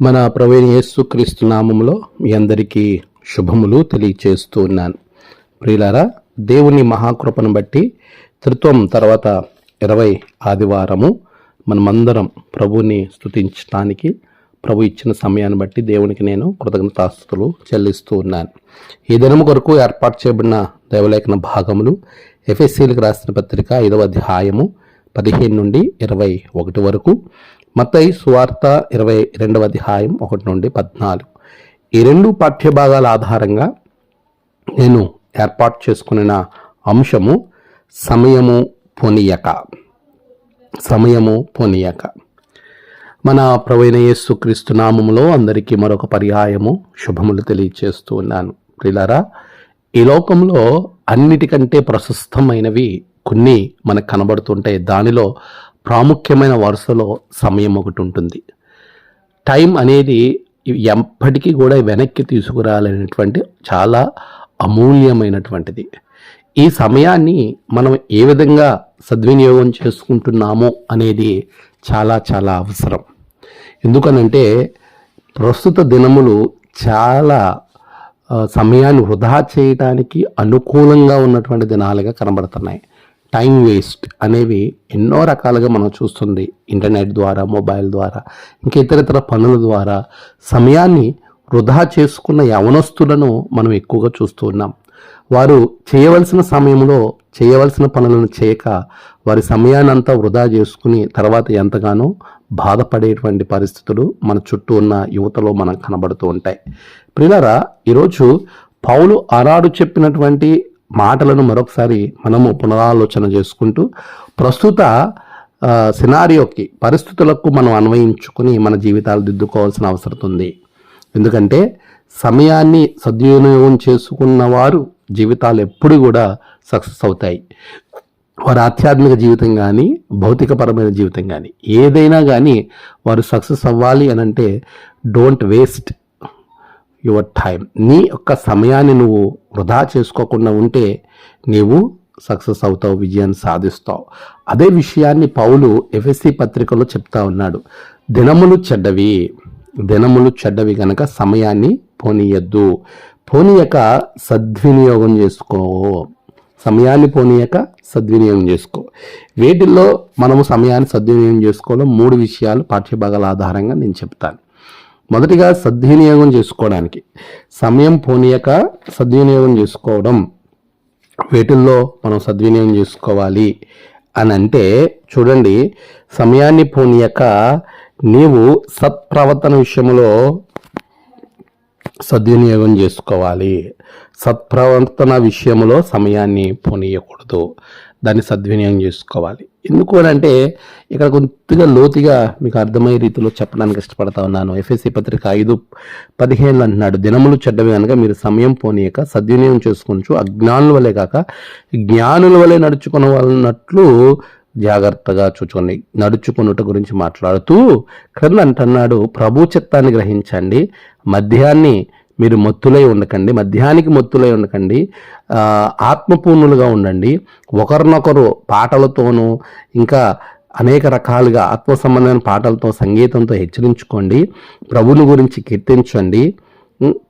మన ప్రవీణ యేసు క్రీస్తు నామంలో మీ అందరికీ శుభములు తెలియచేస్తూ ఉన్నాను. ప్రియులారా దేవుని మహాకృపను బట్టి త్రిత్వం తర్వాత ఇరవై ఆదివారము మనమందరం ప్రభుని స్తుతించడానికి ప్రభు ఇచ్చిన సమయాన్ని బట్టి దేవునికి నేను కృతజ్ఞతాస్తులు చెల్లిస్తూ ఉన్నాను. ఈ దినము కొరకు ఏర్పాటు చేయబడిన దైవలేఖన భాగములు ఎఫ్ఎస్సీలకు రాసిన పత్రిక ఐదవ అధ్యాయము పదిహేను నుండి ఇరవై ఒకటి వరకు మత్తయి సువార్త ఇరవై రెండవ అధ్యాయం ఒకటి నుండి పద్నాలుగు. ఈ రెండు పాఠ్యభాగాల ఆధారంగా నేను ఏర్పాటు చేసుకున్న అంశము సమయము పొనియక. సమయము పొనియక. మన ప్రవీణ యేసు క్రీస్తు నామములో అందరికీ మరొక పర్యాయము శుభములు తెలియచేస్తూ ఉన్నాను. ప్రిలరా ఈ లోకంలో అన్నిటికంటే ప్రశస్తమైనవి కొన్ని మనకు కనబడుతుంటాయి. దానిలో ప్రాముఖ్యమైన వరుసలో సమయం ఒకటి ఉంటుంది. టైం అనేది ఎప్పటికీ కూడా వెనక్కి తీసుకురాలనేటువంటి చాలా అమూల్యమైనటువంటిది. ఈ సమయాన్ని మనం ఏ విధంగా సద్వినియోగం చేసుకుంటున్నామో అనేది చాలా చాలా అవసరం. ఎందుకనంటే ప్రస్తుత దినములు చాలా సమయాన్ని వృధా చేయడానికి అనుకూలంగా ఉన్నటువంటి దినాలుగా కనబడుతున్నాయి. టైం వేస్ట్ అనేవి ఎన్నో రకాలుగా మనం చూస్తుంది. ఇంటర్నెట్ ద్వారా మొబైల్ ద్వారా ఇంకా ఇతరితర పనుల ద్వారా సమయాన్ని వృధా చేసుకున్న యవనస్తులను మనం ఎక్కువగా చూస్తూ ఉన్నాం. వారు చేయవలసిన సమయంలో చేయవలసిన పనులను చేయక వారి సమయాన్ని అంతా వృధా చేసుకుని తర్వాత ఎంతగానో బాధపడేటువంటి పరిస్థితులు మన చుట్టూ ఉన్న యువతలో మనకు కనబడుతూ ఉంటాయి. ప్రిలరా ఈరోజు పౌలు అరాడు చెప్పినటువంటి మాటలను మరొకసారి మనము పునరాలోచన చేసుకుంటూ ప్రస్తుత సినారియోకి పరిస్థితులకు మనం అన్వయించుకుని మన జీవితాలు దిద్దుకోవాల్సిన అవసరం ఉంది. ఎందుకంటే సమయాన్ని సద్వినియోగం చేసుకున్న వారు జీవితాలు ఎప్పుడు కూడా సక్సెస్ అవుతాయి. వారి ఆధ్యాత్మిక జీవితం కానీ భౌతికపరమైన జీవితం కానీ ఏదైనా కానీ వారు సక్సెస్ అవ్వాలి అని అంటే డోంట్ వేస్ట్ యువర్ టైం నీ యొక్క సమయాన్ని నువ్వు వృధా చేసుకోకుండా ఉంటే నీవు సక్సెస్ అవుతావు విజయాన్ని సాధిస్తావు. అదే విషయాన్ని పౌలు ఎఫ్ఎస్సి పత్రికలో చెప్తా ఉన్నాడు. దినములు చెడ్డవి దినములు చెడ్డవి గనక సమయాన్ని పోనీయద్దు. పోనీయక సద్వినియోగం చేసుకో. సమయాన్ని పోనీయక సద్వినియోగం చేసుకో. వీటిల్లో మనము సమయాన్ని సద్వినియోగం చేసుకోవాలో మూడు విషయాలు పాఠ్యభాగాల ఆధారంగా నేను చెప్తాను. మొదటిగా సద్వినియోగం చేసుకోవడానికి. సమయం పోనీయక సద్వినియోగం చేసుకోవడం. వీటిల్లో మనం సద్వినియోగం చేసుకోవాలి అని అంటే చూడండి సమయాన్ని పోనీయక నీవు సత్ప్రవర్తన విషయంలో సద్వినియోగం చేసుకోవాలి. సత్ప్రవర్తన విషయంలో సమయాన్ని పోనీయకూడదు. దాన్ని సద్వినియోగం చేసుకోవాలి. ఎందుకు అని అంటే ఇక్కడ కొద్దిగా లోతుగా మీకు అర్థమయ్యే రీతిలో చెప్పడానికి ఇష్టపడతా ఉన్నాను. ఎఫ్ఎస్సి పత్రిక ఐదు పదిహేను అంటున్నాడు దినములు చెడ్డవి కనుక మీరు సమయం పోనీయక సద్వినియోగం చేసుకొనచ్చు అజ్ఞానుల వలె కాక జ్ఞానుల వలె నడుచుకున్న వాళ్ళనట్లు జాగ్రత్తగా చూచుకోండి నడుచుకున్నట గురించి మాట్లాడుతూ క్రింద అంటున్నాడు ప్రభు చిత్తాన్ని గ్రహించండి. మద్యాన్ని మీరు మత్తులై ఉండకండి మధ్యానికి మత్తులై ఉండకండి ఆత్మపూర్ణులుగా ఉండండి. ఒకరినొకరు పాటలతోనూ ఇంకా అనేక రకాలుగా ఆత్మ సంబంధమైన పాటలతో సంగీతంతో హెచ్చరించుకోండి ప్రభుని గురించి కీర్తించండి.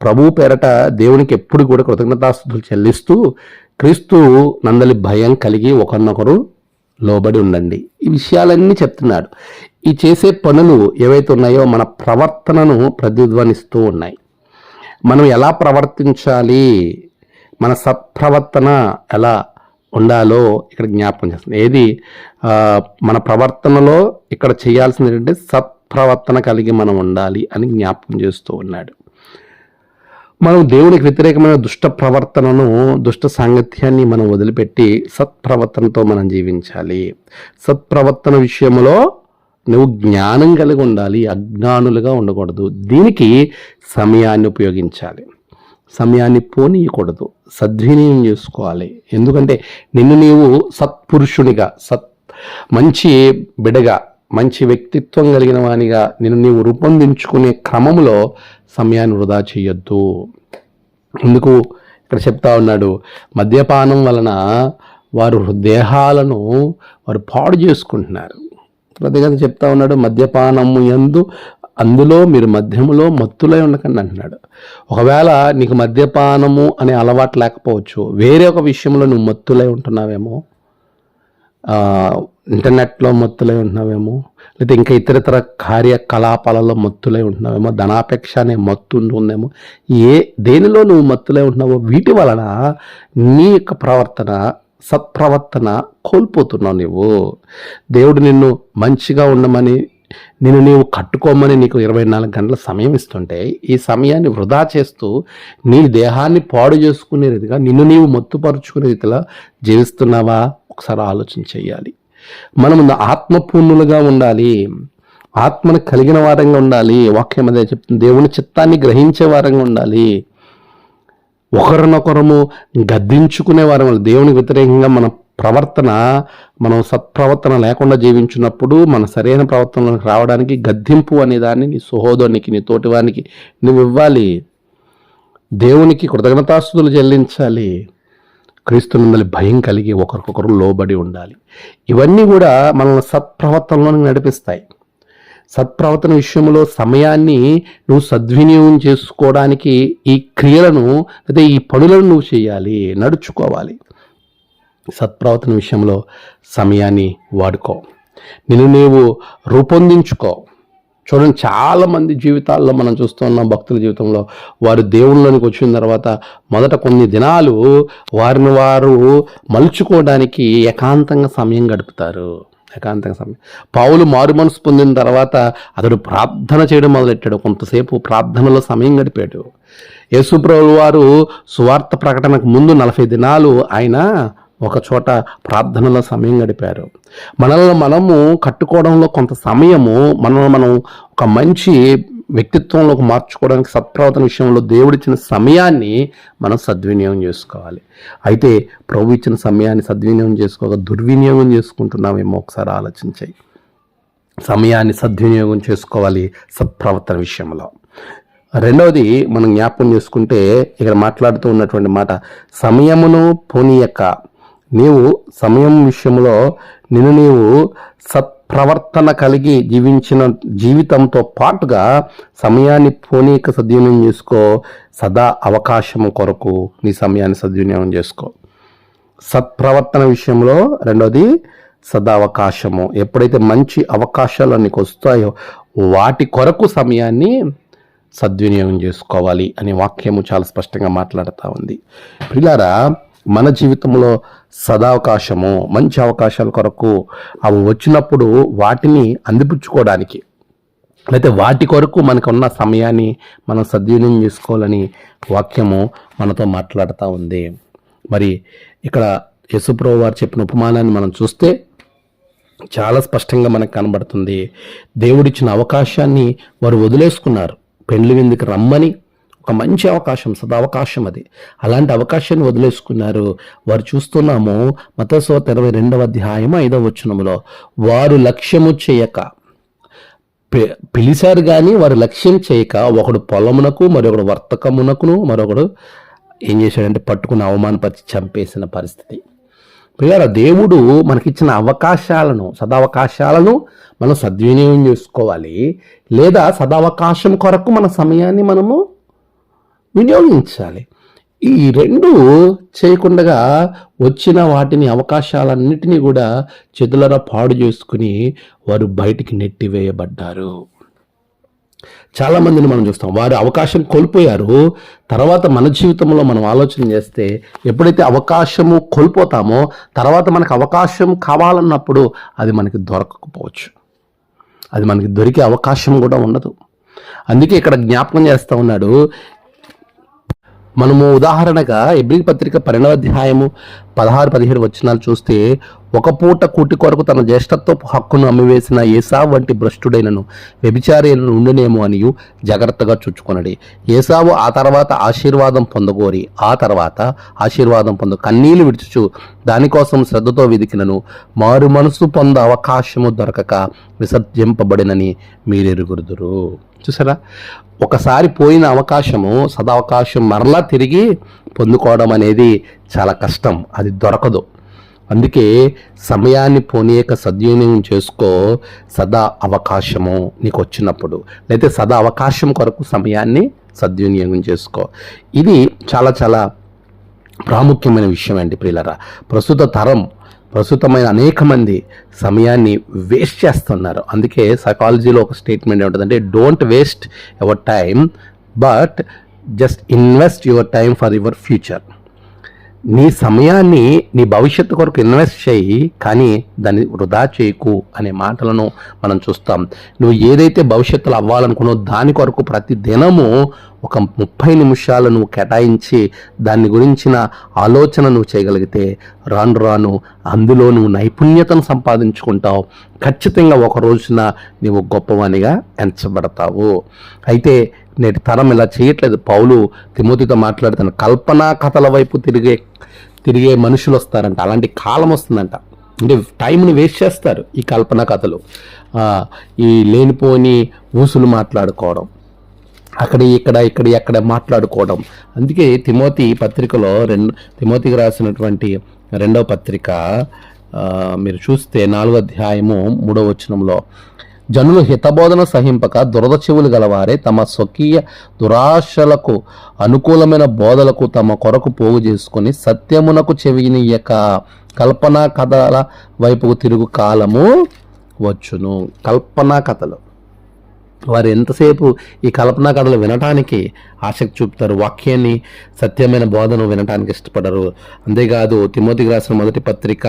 ప్రభు పేరట దేవునికి ఎప్పుడు కూడా కృతజ్ఞతాస్తుతులు చెల్లిస్తూ క్రీస్తు నందలి భయం కలిగి ఒకరినొకరు లోబడి ఉండండి. ఈ విషయాలన్నీ చెప్తున్నాడు. ఈ చేసే పనులు ఏవైతే ఉన్నాయో మన ప్రవర్తనను ప్రతిధ్వనిస్తూ ఉన్నాయి. మనం ఎలా ప్రవర్తించాలి? మన సత్ప్రవర్తన ఎలా ఉండాలో ఇక్కడ జ్ఞాపకం చేస్తుంది. ఏది? మన ప్రవర్తనలో ఇక్కడ చేయాల్సింది ఏంటంటే సత్ప్రవర్తన కలిగి మనం ఉండాలి అని జ్ఞాపకం చేస్తూ ఉన్నాడు. మనం దేవునికి వ్యతిరేకమైన దుష్ట ప్రవర్తనను దుష్ట సాంగత్యాన్ని మనం వదిలిపెట్టి సత్ప్రవర్తనతో మనం జీవించాలి. సత్ప్రవర్తన విషయంలో నువ్వు జ్ఞానం కలిగి ఉండాలి అజ్ఞానులుగా ఉండకూడదు. దీనికి సమయాన్ని ఉపయోగించాలి. సమయాన్ని పోనీయకూడదు. సద్వినియోగం చేసుకోవాలి. ఎందుకంటే నిన్ను నీవు సత్పురుషునిగా సత్ మంచి బిడగా మంచి వ్యక్తిత్వం కలిగిన వానిగా నిన్ను నీవు రూపొందించుకునే క్రమంలో సమయాన్ని వృధా చేయొద్దు. ఎందుకు? ఇక్కడ చెప్తా ఉన్నాడు మద్యపానం వలన వారు దేహాలను వారు పాడు చేసుకుంటున్నారు. ప్రతిగత చెప్తా ఉన్నాడు మద్యపానము ఎందు అందులో మీరు మద్యములో మత్తులై ఉండకండి అంటున్నాడు. ఒకవేళ నీకు మద్యపానము అనే అలవాటు లేకపోవచ్చు వేరే ఒక విషయంలో నువ్వు మత్తులై ఉంటున్నావేమో ఇంటర్నెట్లో మత్తులై ఉంటున్నావేమో లేదా ఇంకా ఇతరితర కార్యకలాపాలలో మత్తులై ఉంటున్నావేమో ధనాపేక్ష అనే మత్తు ఉంటుందేమో ఏ దేనిలో నువ్వు మత్తులై ఉంటున్నావో వీటి వలన నీ యొక్క ప్రవర్తన సత్ప్రవర్తన కోల్పోతున్నావు నువ్వు. దేవుడు నిన్ను మంచిగా ఉండమని నిన్ను నీవు కట్టుకోమని నీకు ఇరవై నాలుగు గంటల సమయం ఇస్తుంటే ఈ సమయాన్ని వృధా చేస్తూ నీ దేహాన్ని పాడు చేసుకునే రీతిగా నిన్ను నీవు మొత్తుపరుచుకునే రీతిలో జీవిస్తున్నావా? ఒకసారి ఆలోచన చేయాలి. మనం ఆత్మపూర్ణులుగా ఉండాలి. ఆత్మను కలిగిన వారంగా ఉండాలి. వాక్యం అదే చెప్తుంది. దేవుని చిత్తాన్ని గ్రహించే వారంగా ఉండాలి. ఒకరినొకరము గద్దించుకునే వారం దేవునికి వ్యతిరేకంగా మన ప్రవర్తన మనం సత్ప్రవర్తన లేకుండా జీవించినప్పుడు మన సరైన ప్రవర్తనలోకి రావడానికి గద్దింపు అనే దాన్ని నీ సహోదరునికి నీ తోటివానికి నువ్వు ఇవ్వాలి. దేవునికి కృతజ్ఞతాస్తుతులు చెల్లించాలి. క్రీస్తు భయం కలిగి ఒకరికొకరు లోబడి ఉండాలి. ఇవన్నీ కూడా మనల్ని సత్ప్రవర్తనలోకి నడిపిస్తాయి. సత్ప్రవర్తన విషయంలో సమయాన్ని నువ్వు సద్వినియోగం చేసుకోవడానికి ఈ క్రియలను లేదా ఈ పనులను నువ్వు చేయాలి నడుచుకోవాలి. సత్ప్రవర్తన విషయంలో సమయాన్ని వాడుకో. నిన్ను నీవు రూపొందించుకో. చూడండి చాలామంది జీవితాల్లో మనం చూస్తున్నాం భక్తుల జీవితంలో. వారు దేవుళ్ళలోనికి వచ్చిన తర్వాత మొదట కొన్ని దినాలు వారిని వారు మలుచుకోవడానికి ఏకాంతంగా సమయం గడుపుతారు. ఏకాంతంగా సమయం పావులు మారు మనసు పొందిన తర్వాత అతడు ప్రార్థన చేయడం మొదలెట్టాడు. కొంతసేపు ప్రార్థనలో సమయం గడిపాడు. యేసుప్రభులు వారు సువార్త ప్రకటనకు ముందు నలభై దినాలు ఆయన ఒక చోట ప్రార్థనలో సమయం గడిపారు. మనల్ని మనము కట్టుకోవడంలో కొంత సమయము మనల్ని మనం ఒక మంచి వ్యక్తిత్వంలోకి మార్చుకోవడానికి సత్ప్రవర్తన విషయంలో దేవుడిచ్చిన సమయాన్ని మనం సద్వినియోగం చేసుకోవాలి. అయితే ప్రభు ఇచ్చిన సమయాన్ని సద్వినియోగం చేసుకోక దుర్వినియోగం చేసుకుంటున్నామేమో ఒకసారి ఆలోచించాయి సమయాన్ని సద్వినియోగం చేసుకోవాలి సత్ప్రవర్తన విషయంలో. రెండవది మనం జ్ఞాపకం చేసుకుంటే ఇక్కడ మాట్లాడుతూ ఉన్నటువంటి మాట సమయమును పోనీయక. నీవు సమయం విషయంలో నిన్ను నీవు సత్ ప్రవర్తన కలిగి జీవించిన జీవితంతో పాటుగా సమయాన్ని పోనీక సద్వినియోగం చేసుకో. సదా అవకాశం కొరకు నీ సమయాన్ని సద్వినియోగం చేసుకో. సత్ప్రవర్తన విషయంలో రెండోది సదావకాశము ఎప్పుడైతే మంచి అవకాశాలు నీకు వస్తాయో వాటి కొరకు సమయాన్ని సద్వినియోగం చేసుకోవాలి అనే వాక్యము చాలా స్పష్టంగా మాట్లాడుతూ ఉంది. పిల్లారా మన జీవితంలో సదావకాశము మంచి అవకాశాల కొరకు అవి వచ్చినప్పుడు వాటిని అందిపుచ్చుకోవడానికి. అయితే వాటి కొరకు మనకు ఉన్న సమయాన్ని మనం సద్వినియోగం చేసుకోవాలని వాక్యము మనతో మాట్లాడుతూ ఉంది. మరి ఇక్కడ యశుప్రభు వారు చెప్పిన ఉపమానాన్ని మనం చూస్తే చాలా స్పష్టంగా మనకు కనబడుతుంది. దేవుడిచ్చిన అవకాశాన్ని వారు వదిలేసుకున్నారు. పెండ్లి విందుకు రమ్మని ఒక మంచి అవకాశం సదావకాశం అది. అలాంటి అవకాశాన్ని వదిలేసుకున్నారు. వారు చూస్తున్నాము మతస్వత ఇరవై రెండవ అధ్యాయం ఐదవ వచనములో వారు లక్ష్యము చేయక. పిలిచారు కానీ వారు లక్ష్యం చేయక ఒకడు పొలమునకు మరొకడు వర్తకమునకును మరొకడు ఏం చేశాడంటే పట్టుకుని అవమానపరిచి చంపేసిన పరిస్థితి. ప్రియార దేవుడు మనకిచ్చిన అవకాశాలను సదావకాశాలను మనం సద్వినియోగం చేసుకోవాలి. లేదా సదావకాశం కొరకు మన సమయాన్ని మనము వినియోగించాలి ఈ రెండు చేయకుండా వచ్చిన వాటిని అవకాశాలన్నిటినీ కూడా చెదులర పాడు చేసుకుని వారు బయటికి నెట్టివేయబడ్డారు. చాలా మందిని మనం చూస్తాం. వారు అవకాశం కోల్పోయారు. తర్వాత మన జీవితంలో మనం ఆలోచన చేస్తే ఎప్పుడైతే అవకాశము కోల్పోతామో తర్వాత మనకు అవకాశం కావాలన్నప్పుడు అది మనకి దొరకకపోవచ్చు. అది మనకి దొరికే అవకాశం కూడా ఉండదు. అందుకే ఇక్కడ జ్ఞాపకం చేస్తూ ఉన్నాడు మనము ఉదాహరణగా ఎబ్రి పత్రిక పన్నెండవ అధ్యాయము పదహారు పదిహేడు వచనాలు చూస్తే ఒక పూట కూటి కొరకు తన జ్యేష్ఠత్వపు హక్కును అమ్మివేసిన ఏసావు వంటి భ్రష్టుడైనను వ్యభిచారైనను ఉండునేమో అనియు జాగ్రత్తగా చూచుకొనడి. ఏసావు ఆ తర్వాత ఆశీర్వాదం పొందగోరి ఆ తర్వాత ఆశీర్వాదం పొంద కన్నీళ్ళు విడుచుచు దానికోసం శ్రద్ధతో వెదికినను. మారు మనసు పొంద అవకాశము దొరకక విసర్జింపబడినని మీరెరుగురుదురు చూసారా? ఒకసారి పోయిన అవకాశము సదావకాశం మరలా తిరిగి పొందుకోవడం అనేది చాలా కష్టం. అది దొరకదు. అందుకే సమయాన్ని పోనీయక సద్వినియోగం చేసుకో. సదా అవకాశము నీకు వచ్చినప్పుడు లేకపోతే సదా అవకాశం కొరకు సమయాన్ని సద్వినియోగం చేసుకో. ఇది చాలా చాలా ప్రాముఖ్యమైన విషయం అండి ప్రియులరా. ప్రస్తుత తరం ప్రస్తుతమైన అనేక మంది సమయాన్ని వేస్ట్ చేస్తున్నారు. అందుకే సైకాలజీలో ఒక స్టేట్మెంట్ ఏముంటుందంటే don't waste your time but just invest your time for your future నీ సమయాన్ని నీ భవిష్యత్తు కొరకు ఇన్వెస్ట్ చేయి కానీ దాన్ని వృధా చేయకు అనే మాటలను మనం చూస్తాం. నువ్వు ఏదైతే భవిష్యత్తులో అవ్వాలనుకున్నావు దాని కొరకు ప్రతి దినము ఒక ముప్పై నిమిషాలు నువ్వు కేటాయించి దాని గురించిన ఆలోచన నువ్వు చేయగలిగితే రాను రాను అందులో నువ్వు నైపుణ్యతను సంపాదించుకుంటావు. ఖచ్చితంగా ఒక రోజున నువ్వు గొప్పవానిగా ఎంచబడతావు. అయితే నేటి తరం ఇలా చేయట్లేదు. పౌలు తిమోతితో మాట్లాడుతున్న కల్పనా కథల వైపు తిరిగే తిరిగే మనుషులు వస్తారంట. అలాంటి కాలం వస్తుందంట. అంటే టైంని వేస్ట్ చేస్తారు ఈ కల్పన కథలు. ఈ లేనిపోని ఊసులు మాట్లాడుకోవడం. అక్కడ ఇక్కడ ఇక్కడ ఎక్కడ మాట్లాడుకోవడం. అందుకే తిమోతి పత్రికలో రెండు తిమోతికి రాసినటువంటి రెండవ పత్రిక మీరు చూస్తే నాలుగో అధ్యాయము మూడవ వచనంలో జనులు హితబోధన సహింపక దురద చెవులు గలవారే తమ స్వకీయ దురాశలకు అనుకూలమైన బోధలకు తమ కొరకు పోగు చేసుకొని సత్యమునకు చెవినియక కల్పనా కథల వైపుకు తిరుగు కాలము వచ్చును. కల్పనా కథలు. వారు ఎంతసేపు ఈ కల్పనా కథలు వినటానికి ఆసక్తి చూపుతారు? వాక్యాన్ని సత్యమైన బోధను వినటానికి ఇష్టపడరు. అంతేకాదు తిమోతికి రాసిన మొదటి పత్రిక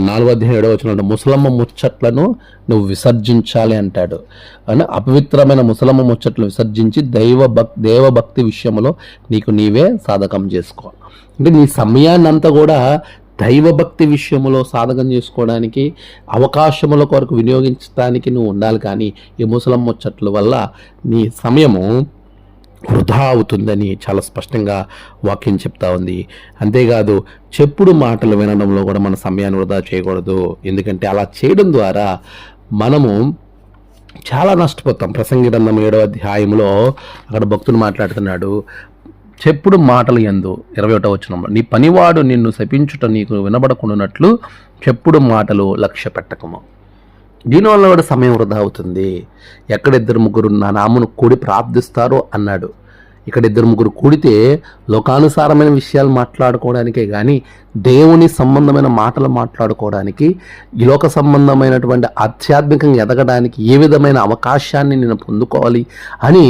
నాలుగో అధ్యాయం ఏడవ వచ్చిన ముసలమ్మ ముచ్చట్లను నువ్వు విసర్జించాలి అంటాడు. అని అపవిత్రమైన ముసలమ్మ ముచ్చట్లు విసర్జించి దైవ భక్ దేవభక్తి విషయంలో నీకు నీవే సాధకం చేసుకో. అంటే నీ సమయాన్ని అంతా కూడా దైవభక్తి విషయంలో సాధకం చేసుకోవడానికి అవకాశముల కొరకు వినియోగించడానికి నువ్వు ఉండాలి కానీ ఈ ముసలమ్మ ముచ్చట్ల వల్ల నీ సమయము వృధా అవుతుందని చాలా స్పష్టంగా వాక్యం చెప్తా ఉంది. అంతేకాదు చెప్పుడు మాటలు వినడంలో కూడా మన సమయాన్ని వృధా చేయకూడదు. ఎందుకంటే అలా చేయడం ద్వారా మనము చాలా నష్టపోతాం. ప్రసంగి గ్రంథం ఏడో అధ్యాయంలో అక్కడ భక్తుడు మాట్లాడుతున్నాడు. చెప్పుడు మాటలు ఎందు. ఇరవై ఒకటో వచ్చిన నీ పనివాడు నిన్ను శపించుట నీకు వినబడకుండానట్లు చెప్పుడు మాటలు లక్ష్య పెట్టకము. దీనివల్ల కూడా సమయం వృధా అవుతుంది. ఎక్కడ ఇద్దరు ముగ్గురు నా నామును కూడి ప్రార్థిస్తారో అన్నాడు. ఇక్కడ ఇద్దరు ముగ్గురు కూడితే లోకానుసారమైన విషయాలు మాట్లాడుకోవడానికే కానీ దేవుని సంబంధమైన మాటలు మాట్లాడుకోవడానికి ఈ లోక సంబంధమైనటువంటి ఆధ్యాత్మికంగా ఎదగడానికి ఏ విధమైన అవకాశాన్ని నేను పొందుకోవాలి అని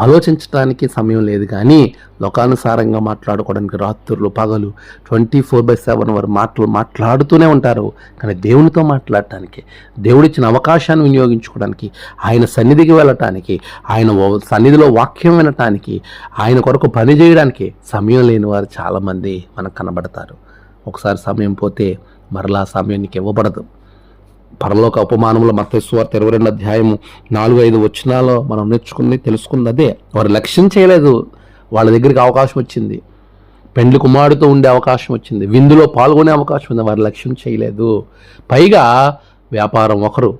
ఆలోచించడానికి సమయం లేదు కానీ లోకానుసారంగా మాట్లాడుకోవడానికి రాత్రులు పగలు ట్వంటీ ఫోర్ బై సెవెన్ వారు మాటలు మాట్లాడుతూనే ఉంటారు. కానీ దేవునితో మాట్లాడటానికి దేవుడిచ్చిన అవకాశాన్ని వినియోగించుకోవడానికి ఆయన సన్నిధికి వెళ్ళటానికి ఆయన సన్నిధిలో వాక్యం వినటానికి ఆయన కొరకు పని చేయడానికి సమయం లేని వారు చాలామంది మనకు కనబడతారు. ఒకసారి సమయం పోతే మరలా సమయం నీకు ఇవ్వబడదు. పరలోక ఉపమానంలో మతేశ్వార్త ఇరవై రెండు అధ్యాయము నాలుగు ఐదు వచ్చినాలో మనం నేర్చుకుంది తెలుసుకుంది అదే. వారు లక్ష్యం చేయలేదు. వాళ్ళ దగ్గరికి అవకాశం వచ్చింది. పెండ్లి కుమారుడితో ఉండే అవకాశం వచ్చింది. విందులో పాల్గొనే అవకాశం ఉంది. వారు లక్ష్యం చేయలేదు. పైగా వ్యాపారం ఒకరు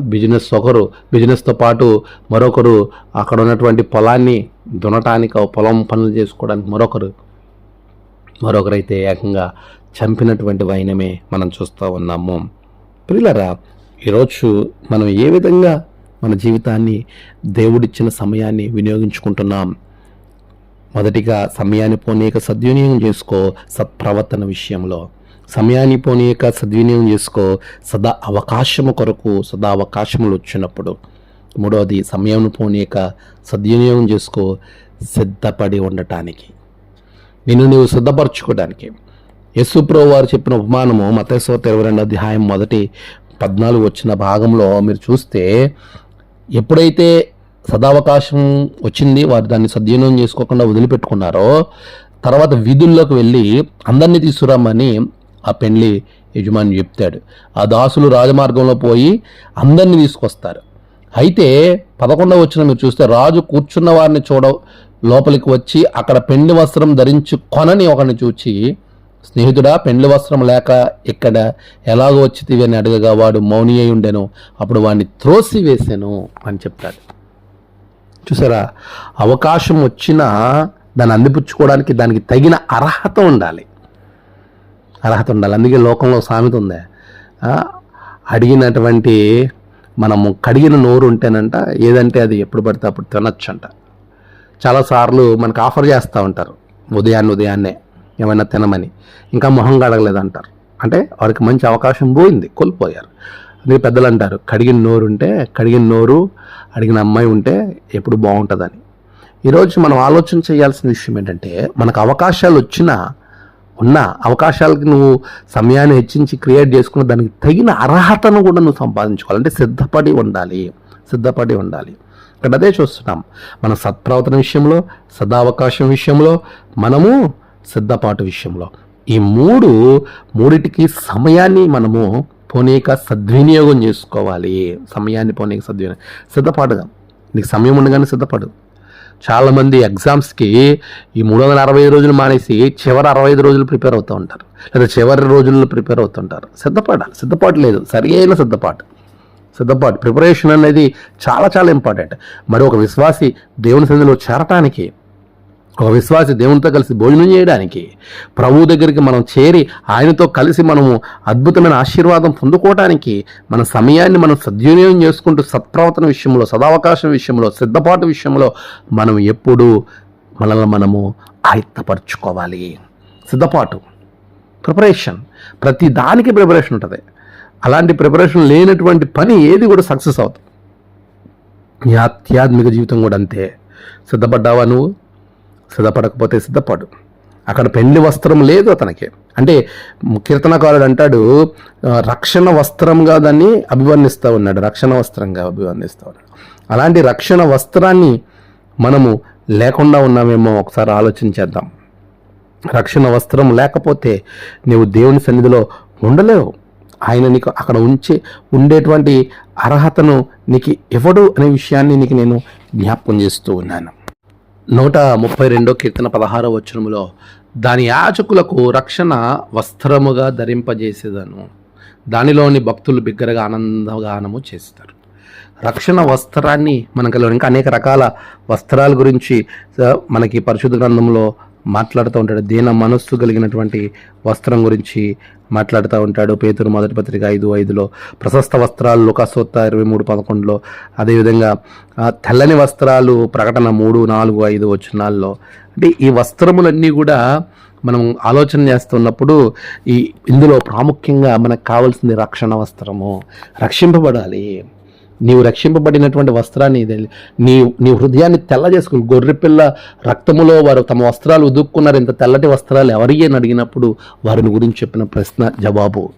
బిజినెస్ ఒకరు బిజినెస్తో పాటు మరొకరు అక్కడ ఉన్నటువంటి పొలాన్ని దునటానికి పొలం పనులు చేసుకోవడానికి మరొకరు మరొకరైతే ఏకంగా చంపినటువంటి వైనమే మనం చూస్తూ ఉన్నాము. ప్రిలరా ఈరోజు మనం ఏ విధంగా మన జీవితాన్ని దేవుడిచ్చిన సమయాన్ని వినియోగించుకుంటున్నాం? మొదటిగా సమయాన్ని పోనీయక సద్వినియోగం చేసుకో సత్ప్రవర్తన విషయంలో. సమయాన్ని పోనీయక సద్వినియోగం చేసుకో సదా అవకాశము కొరకు సదా అవకాశములు వచ్చినప్పుడు. మూడవది సమయం పోనీయక సద్వినియోగం చేసుకో సిద్ధపడి ఉండటానికి. నిన్ను నువ్వు సిద్ధపరచుకోవడానికి. యస్సుప్రో వారు చెప్పిన ఉపమానము మతేశ్వర ఇరవై రెండు అధ్యాయం మొదటి పద్నాలుగు వచ్చిన భాగంలో మీరు చూస్తే ఎప్పుడైతే సదావకాశం వచ్చింది వారు దాన్ని సద్వినియోగం చేసుకోకుండా వదిలిపెట్టుకున్నారో తర్వాత వీధుల్లోకి వెళ్ళి అందరినీ తీసుకురమ్మని ఆ పెళ్ళి యజమాని చెప్తాడు. ఆ దాసులు రాజమార్గంలో పోయి అందరినీ తీసుకొస్తారు. అయితే పదకొండవ వచ్చిన మీరు చూస్తే రాజు కూర్చున్న వారిని చూడ లోపలికి వచ్చి అక్కడ పెండ్లి వస్త్రం ధరించి కొనని ఒకరిని చూచి స్నేహితుడా పెండ్లి వస్త్రం లేక ఇక్కడ ఎలాగో వచ్చితివి అని అడగగా వాడు మౌని అయి ఉండెను. అప్పుడు వాడిని త్రోసి వేసాను అని చెప్తాడు. చూసారా? అవకాశం వచ్చినా దాన్ని అందిపుచ్చుకోవడానికి దానికి తగిన అర్హత ఉండాలి. అర్హత ఉండాలి. అందుకే లోకంలో సామెత ఉందే. అడిగినటువంటి మనము కడిగిన నోరు ఉంటేనంట ఏదంటే అది ఎప్పుడు పడితే అప్పుడు తినొచ్చంట. చాలాసార్లు మనకు ఆఫర్ చేస్తూ ఉంటారు. ఉదయాన్నే ఉదయాన్నే. ఏమైనా తినమని. ఇంకా మొహం కడగలేదు అంటారు అంటే వారికి మంచి అవకాశం పోయింది కోల్పోయారు. అందుకే పెద్దలు అంటారు కడిగిన నోరు ఉంటే కడిగిన నోరు అడిగిన అమ్మాయి ఉంటే ఎప్పుడు బాగుంటుందని. ఈరోజు మనం ఆలోచన చేయాల్సిన విషయం ఏంటంటే మనకు అవకాశాలు వచ్చినా ఉన్న అవకాశాలకి నువ్వు సమయాన్ని హెచ్చించి క్రియేట్ చేసుకున్న దానికి తగిన అర్హతను కూడా నువ్వు సంపాదించుకోవాలి. అంటే సిద్ధపడి ఉండాలి సిద్ధపడి ఉండాలి. ఇక్కడ అదే చూస్తున్నాం. మన సత్ప్రవర్తన విషయంలో సదావకాశం విషయంలో మనము సిద్ధపాటు విషయంలో. ఈ మూడు మూడిటికి సమయాన్ని మనము పోనీక సద్వినియోగం చేసుకోవాలి. సమయాన్ని పోనీక సద్వినియోగం. సిద్ధపాటుగా నీకు సమయం ఉండగానే సిద్ధపడు చాలామంది ఎగ్జామ్స్కి ఈ మూడు వందల అరవై ఐదు రోజులు మానేసి చివరి అరవై ఐదు రోజులు ప్రిపేర్ అవుతూ ఉంటారు. లేదా చివరి రోజుల్లో ప్రిపేర్ అవుతుంటారు సిద్ధపడాలి సిద్ధపాటు లేదు. సరి అయిన సిద్ధపాటు. సిద్ధపాటు. ప్రిపరేషన్ అనేది చాలా చాలా ఇంపార్టెంట్. మరి ఒక విశ్వాసి దేవుని సన్నిధిలో చేరటానికి ఒక విశ్వాసి దేవునితో కలిసి భోజనం చేయడానికి ప్రభువు దగ్గరికి మనం చేరి ఆయనతో కలిసి మనము అద్భుతమైన ఆశీర్వాదం పొందుకోవడానికి మన సమయాన్ని మనం సద్వినియోగం చేసుకుంటూ సత్ప్రవర్తన విషయంలో సదావకాశం విషయంలో సిద్ధపాటు విషయంలో మనం ఎప్పుడూ మనల్ని మనము ఆయత్తపరచుకోవాలి సిద్ధపాటు ప్రిపరేషన్ ప్రతి దానికి ప్రిపరేషన్ ఉంటుంది. అలాంటి ప్రిపరేషన్ లేనటువంటి పని ఏది కూడా సక్సెస్ అవుతుంది నీ ఆధ్యాత్మిక జీవితం కూడా అంతే. సిద్ధపడ్డావా నువ్వు? సిద్ధపడకపోతే సిద్ధపడు. అక్కడ పెళ్ళి వస్త్రం లేదు అతనికి. అంటే కీర్తనకారుడు అంటాడు రక్షణ వస్త్రంగా దాన్ని అభివర్ణిస్తూ ఉన్నాడు రక్షణ వస్త్రంగా అభివర్ణిస్తూ ఉన్నాడు. అలాంటి రక్షణ వస్త్రాన్ని మనము లేకుండా ఉన్నామేమో ఒకసారి ఆలోచించేద్దాం రక్షణ వస్త్రం లేకపోతే నీవు దేవుని సన్నిధిలో ఉండలేవు. ఆయన నీకు అక్కడ ఉంచి ఉండేటువంటి అర్హతను నీకు ఇవ్వడు అనే విషయాన్ని నీకు నేను జ్ఞాపకం చేస్తూ ఉన్నాను. నూట ముప్పై రెండో కీర్తన పదహారో వచనములో దాని యాచకులకు రక్షణ వస్త్రముగా ధరింపజేసేదను. దానిలోని భక్తులు బిగ్గరగా ఆనందగానము చేస్తారు. రక్షణ వస్త్రాన్ని మనకు ఇంకా అనేక రకాల వస్త్రాల గురించి మనకి పరిశుద్ధ గ్రంథంలో మాట్లాడుతూ ఉంటాడు. దీన మనస్సు కలిగినటువంటి వస్త్రం గురించి మాట్లాడుతూ ఉంటాడు. పేతురు మొదటి పత్రిక ఐదు ఐదులో ప్రశస్త వస్త్రాలు లుకాసోత్త ఇరవై మూడు పదకొండులో అదేవిధంగా తెల్లని వస్త్రాలు ప్రకటన మూడు నాలుగు ఐదు వచ్చినాల్లో అంటే ఈ వస్త్రములన్నీ కూడా మనం ఆలోచన చేస్తున్నప్పుడు ఈ ఇందులో ప్రాముఖ్యంగా మనకు కావాల్సింది రక్షణ వస్త్రము. రక్షింపబడాలి. నీవు రక్షింపబడినటువంటి వస్త్రాన్ని నీ నీ హృదయాన్ని తెల్ల చేసుకుని గొర్రెపిల్ల రక్తములో వారు తమ వస్త్రాలు ఉదుక్కున్నారు ఇంత తెల్లటి వస్త్రాలు ఎవరి అని అడిగినప్పుడు వారిని గురించి చెప్పిన ప్రశ్న జవాబు.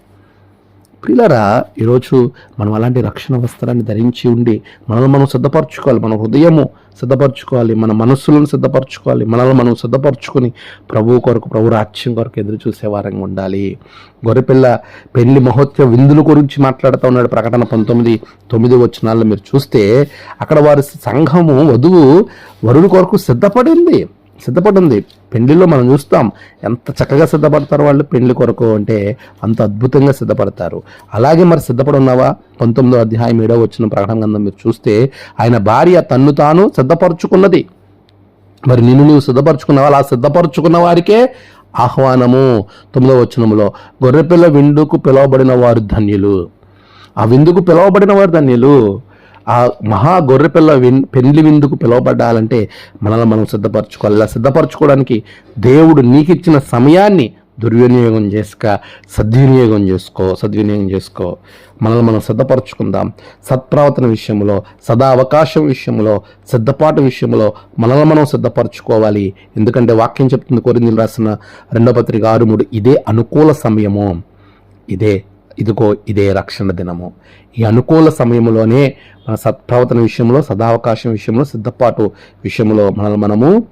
ప్రియులరా ఈరోజు మనం అలాంటి రక్షణ వస్త్రాన్ని ధరించి ఉండి మనల్ని మనం సిద్ధపరచుకోవాలి మన హృదయము సిద్ధపరచుకోవాలి మన మనస్సులను సిద్ధపరచుకోవాలి మనల్ని మనం సిద్ధపరచుకొని ప్రభువు కొరకు ప్రభు రాజ్యం కొరకు ఎదురు చూసేవారంగా ఉండాలి. గొర్రెపిల్ల పెళ్ళి మహోత్సవ విందుల గురించి మాట్లాడుతూ ఉన్నాడు ప్రకటన పంతొమ్మిది తొమ్మిది వచ్చినాల్లో మీరు చూస్తే అక్కడ వారి సంఘము వధువు వరుడు కొరకు సిద్ధపడింది సిద్ధపడింది. పెళ్ళిలో మనం చూస్తాం ఎంత చక్కగా సిద్ధపడతారు వాళ్ళు పెళ్ళి కొరకు అంటే అంత అద్భుతంగా సిద్ధపడతారు. అలాగే మరి సిద్ధపడున్నావా? పంతొమ్మిదో అధ్యాయం ఏడో వచ్చిన ప్రకటన గ్రంథం మీరు చూస్తే ఆయన భార్య తన్ను తాను సిద్ధపరచుకున్నది. మరి నిన్ను నువ్వు సిద్ధపరచుకున్నావా? అలా సిద్ధపరచుకున్న వారికే ఆహ్వానము. తొమ్మిదో వచనములో గొర్రెపిల్ల విందుకు పిలువబడిన వారు ధన్యులు. ఆ విందుకు పిలువబడిన వారు ధన్యులు. ఆ మహా గొర్రెపిల్ల విన్ పెళ్ళి విందుకు పిలువబడాలంటే మనల్ని మనం సిద్ధపరచుకోవాలి. ఇలా సిద్ధపరచుకోవడానికి దేవుడు నీకు ఇచ్చిన సమయాన్ని దుర్వినియోగం చేసుక సద్వినియోగం చేసుకో సద్వినియోగం చేసుకో. మనల్ని మనం సిద్ధపరచుకుందాం. సత్ప్రవర్తన విషయంలో సదా అవకాశం విషయంలో సిద్ధపాటు విషయంలో మనల్ని మనం సిద్ధపరచుకోవాలి. ఎందుకంటే వాక్యం చెప్తుంది కోరింది రాసిన రెండో పత్రిక ఆరు మూడు ఇదే అనుకూల సమయము. ఇదే ఇదిగో ఇదే రక్షణ దినము. ఈ అనుకూల సమయంలోనే మన సత్ప్రవర్తన విషయంలో సదావకాశం విషయంలో సిద్ధపాటు విషయంలో మనల్ని మనము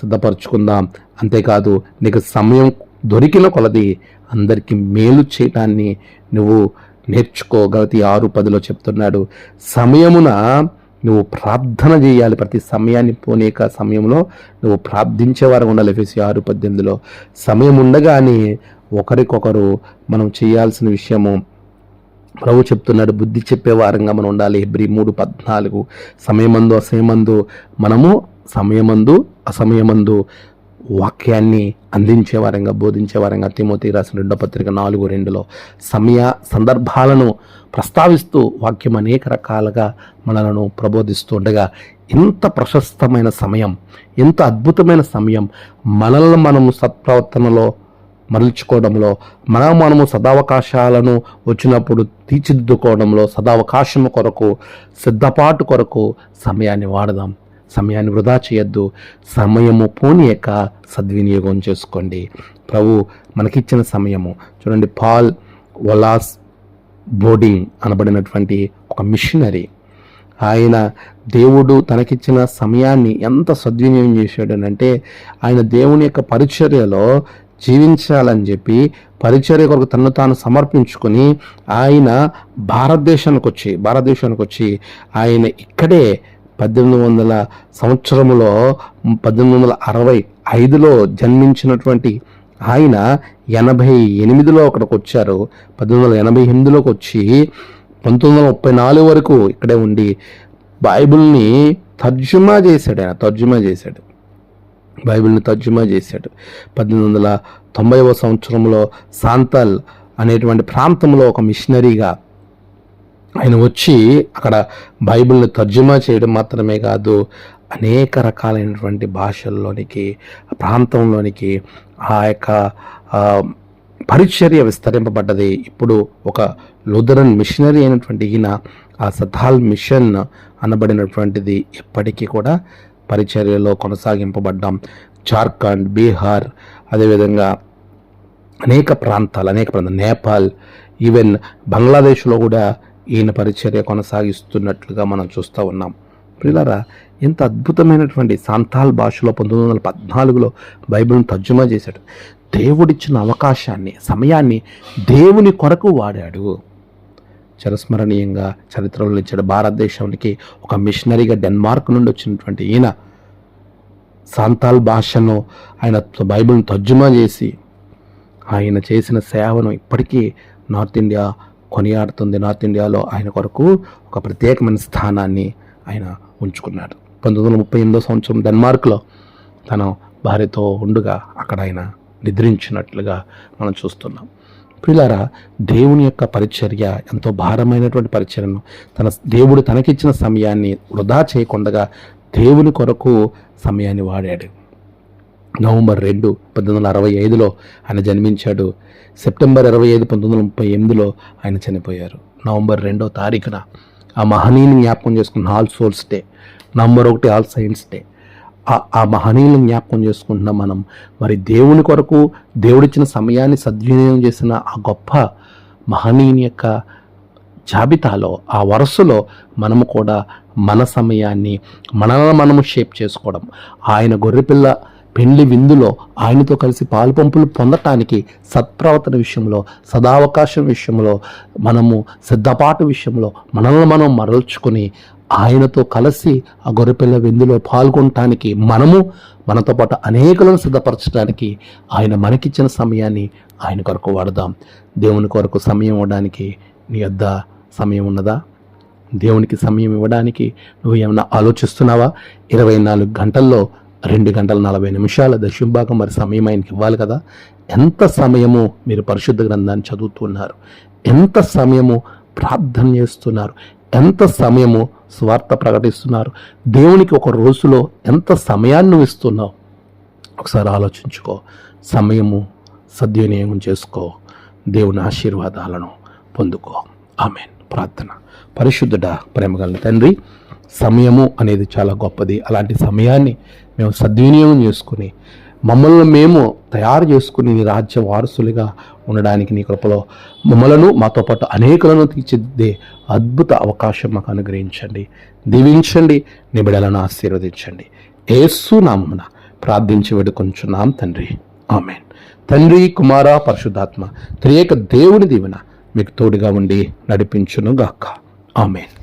సిద్ధపరచుకుందాం. అంతేకాదు నీకు సమయం దొరికిన కొలది అందరికీ మేలు చేయటాన్ని నువ్వు నేర్చుకోగలతి ఆరు పదిలో చెప్తున్నాడు. సమయమున నువ్వు ప్రార్థన చేయాలి. ప్రతి సమయాన్ని పోనీక సమయంలో నువ్వు ప్రార్థించేవారు ఉండాలి. ఎఫ్ఎసి ఆరు పద్దెనిమిదిలో. సమయం ఉండగానే ఒకరికొకరు మనం చేయాల్సిన విషయము. ప్రభు చెప్తున్నాడు బుద్ధి చెప్పే వారంగా మనం ఉండాలి. ఎబ్రి మూడు పద్నాలుగు. సమయమందు అసమయమందు మనము సమయమందు అసమయమందు వాక్యాన్ని అందించే వారంగా బోధించే వారంగా తిమోతి రాసిన రెండో పత్రిక నాలుగు రెండులో సమయ సందర్భాలను ప్రస్తావిస్తూ వాక్యం అనేక రకాలుగా మనలను ప్రబోధిస్తూ ఉండగా ఇంత ప్రశస్తమైన సమయం ఎంత అద్భుతమైన సమయం మనల్ని మనము సత్ప్రవర్తనలో మరల్చుకోవడంలో మనం మనము సదావకాశాలను వచ్చినప్పుడు తీర్చిదిద్దుకోవడంలో సదావకాశం కొరకు సిద్ధపాటు కొరకు సమయాన్ని వాడదాం. సమయాన్ని వృధా చేయొద్దు. సమయము పోనీయక సద్వినియోగం చేసుకోండి. ప్రభు మనకిచ్చిన సమయము. చూడండి పాల్ వలాస్ బోర్డింగ్ అనబడినటువంటి ఒక మిషనరీ. ఆయన దేవుడు తనకిచ్చిన సమయాన్ని ఎంత సద్వినియోగం చేశాడనంటే ఆయన దేవుని యొక్క పరిచర్యలో జీవించాలని చెప్పి పరిచర్య కొరకు తను తాను సమర్పించుకొని ఆయన భారతదేశానికి వచ్చి భారతదేశానికి వచ్చి ఆయన ఇక్కడే పద్దెనిమిది వందల సంవత్సరములో పద్దెనిమిది వందల అరవై ఐదులో జన్మించినటువంటి ఆయన ఎనభై ఎనిమిదిలో అక్కడికి వచ్చారు పద్దెనిమిది వందల ఎనభై ఎనిమిదిలోకి వచ్చి పంతొమ్మిది వందల ముప్పై నాలుగు వరకు ఇక్కడే ఉండి బైబిల్ని తర్జుమా చేశాడు ఆయన తర్జుమా చేశాడు. బైబిల్ని తర్జుమా చేశాడు. పద్దెనిమిది వందల తొంభైవ సంవత్సరంలో సాంతల్ అనేటువంటి ప్రాంతంలో ఒక మిషనరీగా ఆయన వచ్చి అక్కడ బైబిల్ని తర్జుమా చేయడం మాత్రమే కాదు అనేక రకాలైనటువంటి భాషల్లోనికి ప్రాంతంలోనికి ఆ యొక్క పరిచర్య విస్తరింపబడ్డది. ఇప్పుడు ఒక లూథరన్ మిషనరీ అయినటువంటి ఈయన ఆ సతాల్ మిషన్ అనబడినటువంటిది ఎప్పటికీ కూడా పరిచర్యలో కొనసాగింపబడ్డాం. జార్ఖండ్ బీహార్ అదేవిధంగా అనేక ప్రాంతాలు అనేక ప్రాంతాలు నేపాల్ ఈవెన్ బంగ్లాదేశ్లో కూడా ఈయన పరిచర్య కొనసాగిస్తున్నట్లుగా మనం చూస్తూ ఉన్నాం. ప్రియులారా ఎంత అద్భుతమైనటువంటి సాంతాల్ భాషలో పంతొమ్మిది వందల పద్నాలుగులో బైబిల్ను తర్జుమా చేశాడు. దేవుడిచ్చిన అవకాశాన్ని సమయాన్ని దేవుని కొరకు వాడాడు. చిరస్మరణీయంగా చరిత్రలో నిలిచాడు. భారతదేశానికి ఒక మిషనరీగా డెన్మార్క్ నుండి వచ్చినటువంటి ఈయన సాంతాల్ భాషను ఆయన బైబిల్ని తర్జుమా చేసి ఆయన చేసిన సేవను ఇప్పటికీ నార్త్ ఇండియా కొనియాడుతుంది. నార్త్ ఇండియాలో ఆయన కొరకు ఒక ప్రత్యేకమైన స్థానాన్ని ఆయన ఉంచుకున్నాడు. పంతొమ్మిది వందల ముప్పై ఎనిమిదో సంవత్సరం డెన్మార్క్లో తన భార్యతో ఉండుగా అక్కడ ఆయన నిద్రించినట్లుగా మనం చూస్తున్నాం. ప్రిలారా దేవుని యొక్క పరిచర్య ఎంతో భారమైనటువంటి పరిచర్యను తన దేవుడు తనకిచ్చిన సమయాన్ని వృధా చేయకుండా దేవుని కొరకు సమయాన్ని వాడాడు. నవంబర్ రెండు పంతొమ్మిది వందల అరవై ఐదులో ఆయన జన్మించాడు. సెప్టెంబర్ ఇరవై ఐదు పంతొమ్మిది వందల ముప్పై ఎనిమిదిలో ఆయన చనిపోయారు. నవంబర్ రెండో తారీఖున ఆ మహనీయుని జ్ఞాపకం చేసుకున్న ఆల్ సోల్స్ డే నంబర్ ఒకటి ఆల్ సైన్స్ డే. ఆ మహనీయులను జ్ఞాపకం చేసుకుంటున్నాం మనం. మరి దేవుని కొరకు దేవుడిచ్చిన సమయాన్ని సద్వినియోగం చేసిన ఆ గొప్ప మహనీయుని యొక్క జాబితాలో ఆ వరుసలో మనము కూడా మన సమయాన్ని మనల్ని మనము షేప్ చేసుకోవడం. ఆయన గొర్రెపిల్ల పెళ్ళి విందులో ఆయనతో కలిసి పాలు పంపులు పొందటానికి సత్ప్రవర్తన విషయంలో సదావకాశం విషయంలో మనము సిద్ధపాటు విషయంలో మనల్ని మనం మరల్చుకొని ఆయనతో కలిసి ఆ గొర్రెపిల్ల విందులో పాల్గొనటానికి మనము మనతో పాటు అనేకులను సిద్ధపరచడానికి ఆయన మనకిచ్చిన సమయాన్ని ఆయన కొరకు వాడదాం. దేవుని కొరకు సమయం ఇవ్వడానికి నీ వద్ద సమయం ఉన్నదా? దేవునికి సమయం ఇవ్వడానికి నువ్వు ఏమైనా ఆలోచిస్తున్నావా? ఇరవై నాలుగు గంటల్లో రెండు గంటల నలభై నిమిషాల దశంభాగం మరి సమయం ఆయనకి ఇవ్వాలి కదా? ఎంత సమయము మీరు పరిశుద్ధ గ్రంథాన్ని చదువుతున్నారు? ఎంత సమయము ప్రార్థన చేస్తున్నారు? ఎంత సమయము స్వార్థ ప్రకటిస్తున్నారు. దేవునికి ఒక రోజులో ఎంత సమయాన్ని నువ్వు ఇస్తున్నావు? ఒకసారి ఆలోచించుకో. సమయము సద్వినియోగం చేసుకో. దేవుని ఆశీర్వాదాలను పొందుకో. ఆమెన్. ప్రార్థన. పరిశుద్ధుడ ప్రేమగల తండ్రి సమయము అనేది చాలా గొప్పది. అలాంటి సమయాన్ని మేము సద్వినియోగం చేసుకుని మమ్మల్ని మేము తయారు చేసుకుని నీ రాజ్య వారసులుగా ఉండడానికి నీ కృపలో మమ్మలను మాతో పాటు అనేకులను తీర్చిదిద్దే అద్భుత అవకాశం మాకు అనుగ్రహించండి. దీవించండి నిబిడలను ఆశీర్వదించండి. ఏసు నామమున ప్రార్థించి వేడుకొంచున్నాం తండ్రి. ఆమెన్. తండ్రి కుమార పరిశుద్ధాత్మ త్రియేక దేవుని దీవెన మీకు తోడుగా ఉండి నడిపించును గాక ఆమెన్.